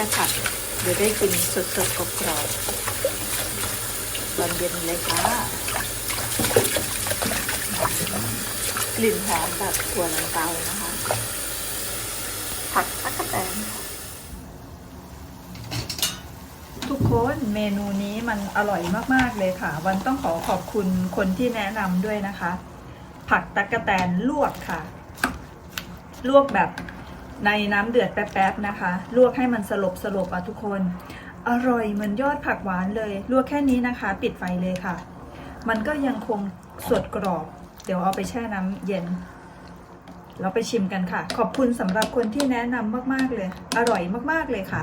ได้กินสดๆกรอบๆตอนเย็นเลยค่ะกลิ่นหอมแบบถั่วลันเตานะคะ ผักตะกะแตนทุกคนเมนูนี้มันอร่อยมากๆเลยค่ะ วันต้องขอขอบคุณคนที่แนะนำด้วยนะคะ ผักตะกะแตนลวกค่ะ ลวกแบบ ในน้ำเดือดแป๊บๆนะคะ ลวกให้มันสลบสลบอะทุกคน อร่อยเหมือนยอดผักหวานเลย ลวกแค่นี้นะคะ ปิดไฟเลยค่ะ มันก็ยังคงสดกรอบ เดี๋ยวเอาไปแช่น้ำเย็น เราไปชิมกันค่ะ ขอบคุณสำหรับคนที่แนะนำมากๆเลย อร่อยมากๆเลยค่ะ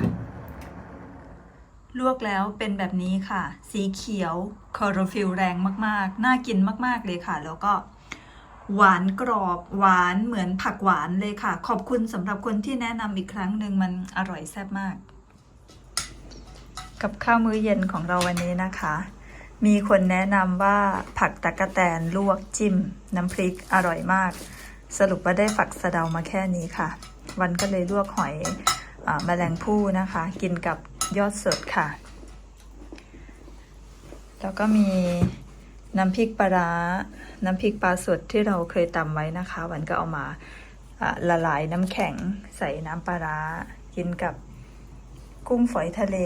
ลวกแล้วเป็นแบบนี้ค่ะ สีเขียวคอโรฟิลแรงมากๆ น่ากินมากๆเลยค่ะ แล้วก็ หวานกรอบหวานเหมือนผักหวานเลยค่ะ ขอบคุณสำหรับคนที่แนะนำอีกครั้งหนึ่งมันอร่อยแซ่บมาก กับข้าวมื้อเย็นของเราวันนี้นะคะ มีคนแนะนำว่าผักตะกะแตนลวกจิ้ม น้ำพริกอร่อยมาก สรุปว่าได้ฝักสะเดามาแค่นี้ค่ะ วันก็เลยลวกหอยอาแมลงภู่นะคะ กินกับยอดสดค่ะ แล้วก็มี น้ำพริกปลาร้า น้ำพริกปลาสดที่เราเคยตำไว้นะคะ วันก็เอามาละลายน้ำแข็งใส่น้ำปลาร้า กินกับกุ้งฝอยทะเล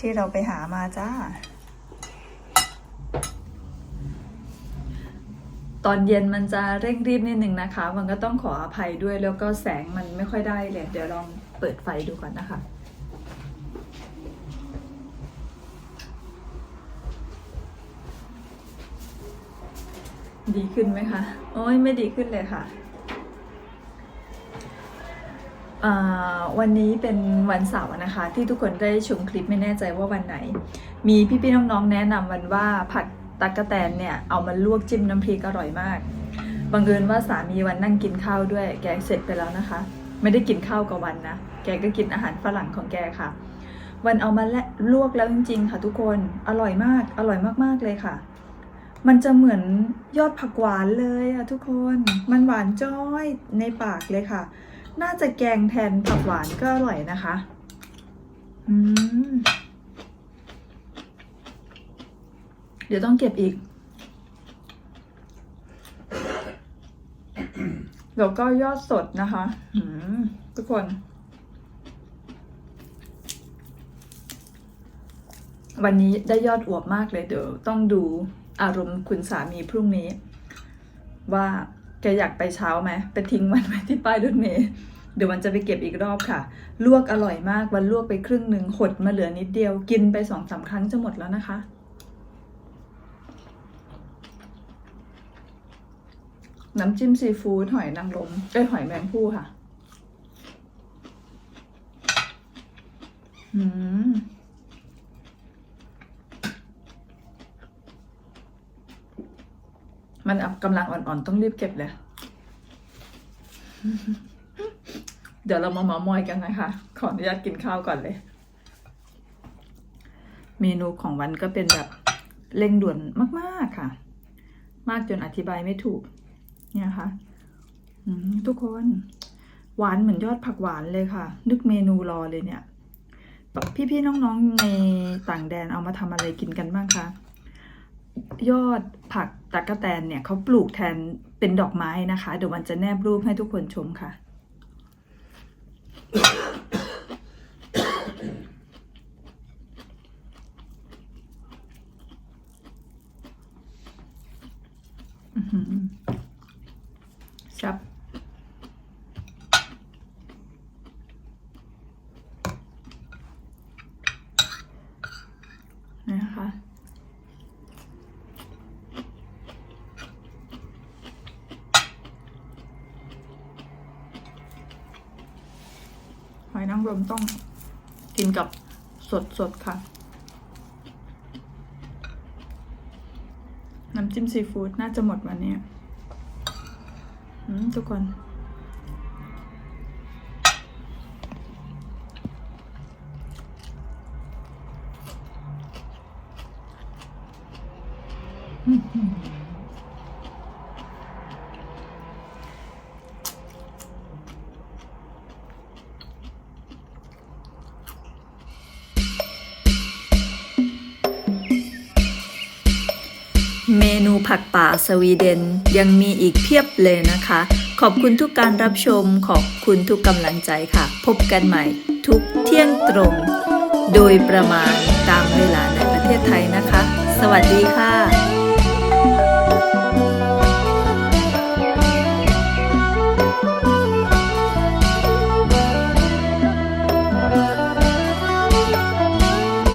ที่เราไปหามาจ้า ตอนเย็นมันจะเร่งรีบนิดหนึ่งนะคะ มันก็ต้องขออภัยด้วยแล้วก็แสงมันไม่ค่อยได้เลย เดี๋ยวลองเปิดไฟดูก่อนนะคะ ดีขึ้นไหมคะ โอ้ยไม่ดีขึ้นเลยค่ะอ่าวันนี้เป็นวันเสาร์นะคะ ที่ทุกคนได้ชมคลิปไม่แน่ใจว่าวันไหน มีพี่ๆน้องๆแนะนำวันว่าผัดตักกะแตนเนี่ยเอามาลวกจิ้มน้ำพริกอร่อยมากบังเอิญว่าสามีวันนั่งกินข้าวด้วย แกเสร็จไปแล้วนะคะ ไม่ได้กินข้าวกับวันนะแกก็กินอาหารฝรั่งของแกค่ะ วันเอามาและลวกแล้วจริงๆ ค่ะทุกคนอร่อยมากอร่อยมากๆเลยค่ะ มันจะเหมือนยอดผักหวานเลยอะทุกคน มันหวานจ้อยในปากเลยค่ะ น่าจะแกงแทนผักหวานก็อร่อยนะคะ อืม เดี๋ยวต้องเก็บอีก แล้วก็ยอดสดนะคะทุกคน วันนี้ได้ยอดอวบมากเลยเดี๋ยวต้องดู อารมณ์คุณสามีพรุ่งนี้ ว่าแกอยากไปเช้าไหมไปทิ้งมันไว้ที่ป้ายรถเมล์เดี๋ยวมันจะไปเก็บอีกรอบค่ะ ลวกอร่อยมาก วันลวกไปครึ่งหนึ่งหดมาเหลือนิดเดียว กินไปสองสามครั้งจะหมดแล้วนะคะ น้ำจิ้มซีฟู้ดหอยนางรมเอ้ยหอยแมงผู้ค่ะ อืม มันกำลังอ่อนๆ ต้องรีบเก็บเลย เดี๋ยวเรามาเมามอยกันนะคะ ขออนุญาตกินข้าวก่อนเลย เมนูของวันก็เป็นแบบเร่งด่วนมากๆค่ะ มากจนอธิบายไม่ถูก เนี่ยค่ะทุกคนหวานเหมือนยอดผักหวานเลยค่ะ นึกเมนูรอเลยเนี่ย พี่ๆน้องๆในต่างแดนเอามาทำอะไรกินกันบ้างคะ ยอดผักตะกะแตนเนี่ยเขาปลูกแทนเป็นดอกไม้นะคะ เดี๋ยววันจะแนบรูปให้ทุกคนชมค่ะ อือหือซับนะคะ ห อยนางรมต้องกินกับสดสดๆค่ะ น้ำจิ้มซีฟู้ดน่าจะหมดวันนี้ทุกคนอืม นูผักป่าสวีเดนยังมีอีกเพียบเลยนะคะ ขอบคุณทุกการรับชม ขอบคุณทุกกำลังใจค่ะ พบกันใหม่ทุกเที่ยงตรง โดยประมาณตามเวลาในประเทศไทยนะคะ สวัสดีค่ะ